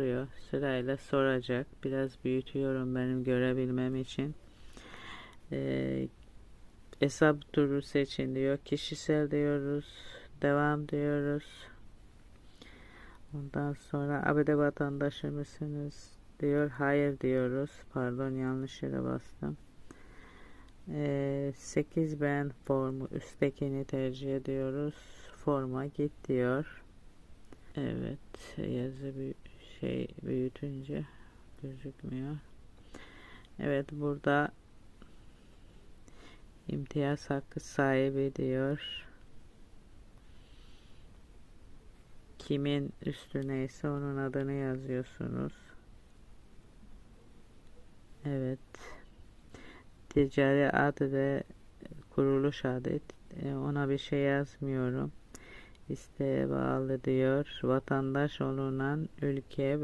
soruyor. Sırayla soracak. Biraz büyütüyorum benim görebilmem için. Ee, hesap turu seçin diyor. Kişisel diyoruz. Devam diyoruz. Ondan sonra abide vatandaşı mısınız diyor. Hayır diyoruz. Pardon yanlış yere bastım. Ee, 8 ben formu üsttekini tercih ediyoruz. Forma git diyor. Evet yazı bir şey büyütünce gözükmüyor. Evet burada imtiyaz hakkı sahibi diyor. Kimin üstüneyse onun adını yazıyorsunuz. Evet. Ticari adı ve kuruluş adı. E, Ona bir şey yazmıyorum. İsteğe bağlı diyor. Vatandaş olunan ülke